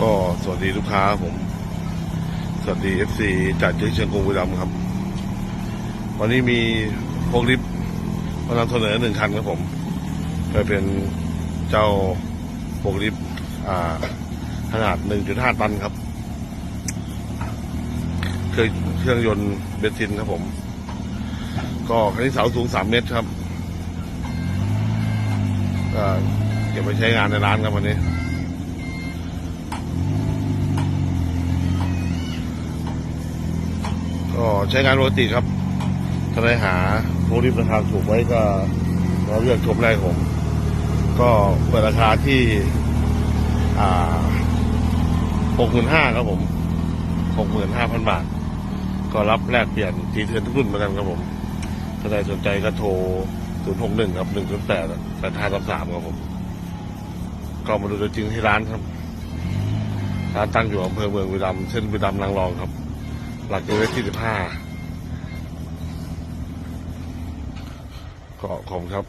ก็สวัสดีลูกค้าผม สวัสดีเอฟซีจากเชียงเชียงกงบุรีรัมย์ครับ วันนี้มีพวกลิฟต์มานำเสนอหนึ่งคันครับผมก็เป็นเจ้าพวกลิฟต์อ่าขนาด 1.5 ตันครับ เครื่องเครื่องยนต์เบนซินครับผม ก็คันนี้เสาสูง 3 เมตรครับเก็บไปใช้งานในร้านครับวันนี้ ก็ ใช้งานปกติครับถ้าได้หาโมลิฟราคาถูกไว้ก็เราเลือกชมได้ผมก็เปิดราคาที่อ่าหกหมื่นห้าครับผมหกหมื่นห้าพันบาท ก็รับแลกเปลี่ยนทีเทือนทุกรุ่นเหมือนกันครับผม ถ้าใครสนใจก็โทรศูนย์หกหนึ่งครับหนึ่งศูนย์แปดแปดห้าสามสามครับผม ก็มาดูตัวจริงที่ร้านครับ ร้านตั้งอยู่อำเภอเมืองบุรีรัมย์เส้นบุรีรัมย์นางรองครับ หลักกิโลเมตรที่สิบห้าก็ขอบครับ